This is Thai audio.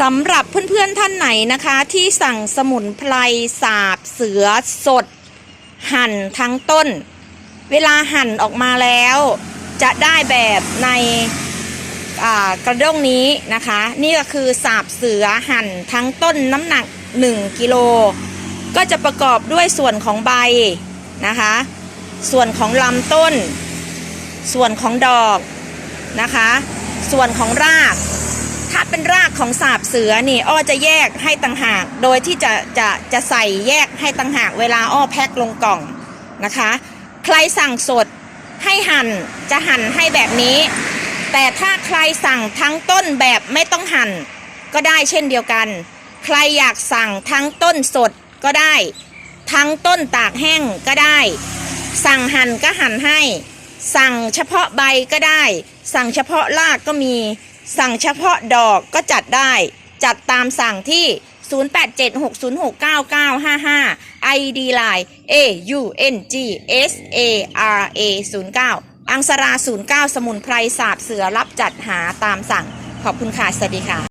สำหรับเพื่อนๆท่านไหนนะคะ ที่สั่งสมุนไพรสาบเสือสด หั่นทั้งต้น เวลาหั่นออกมาแล้ว จะได้แบบในกระด้งนี้นะคะ นี่ก็คือสาบเสือหั่นทั้งต้นน้ำหนัก 1กิโลก็จะประกอบด้วยส่วนของใบนะคะ ส่วนของลำต้น ส่วนของดอกนะคะ ส่วนของราก เป็นรากของสาบเสือนี่อ้อจะแยกให้ต่างหาก โดยที่จะจะจะใส่แยกให้ต่างหากเวลาอ้อแพ็คลงกล่องนะคะ ใครสั่งสดให้หั่นจะหั่นให้แบบนี้ แต่ถ้าใครสั่งทั้งต้นแบบไม่ต้องหั่นก็ได้เช่นเดียวกัน ใครอยากสั่งทั้งต้นสดก็ได้ ทั้งต้นตากแห้งก็ได้ สั่งหั่นก็หั่นให้ สั่งเฉพาะใบก็ได้ สั่งเฉพาะรากก็มี สั่งเฉพาะดอกก็จัดได้ จัดตามสั่งที่ 0876069955 ID Line A U N G S A R A 09อังสรา09 สมุนไพรสาบเสือรับจัดหาตามสั่ง ขอบคุณค่ะ สวัสดีค่ะ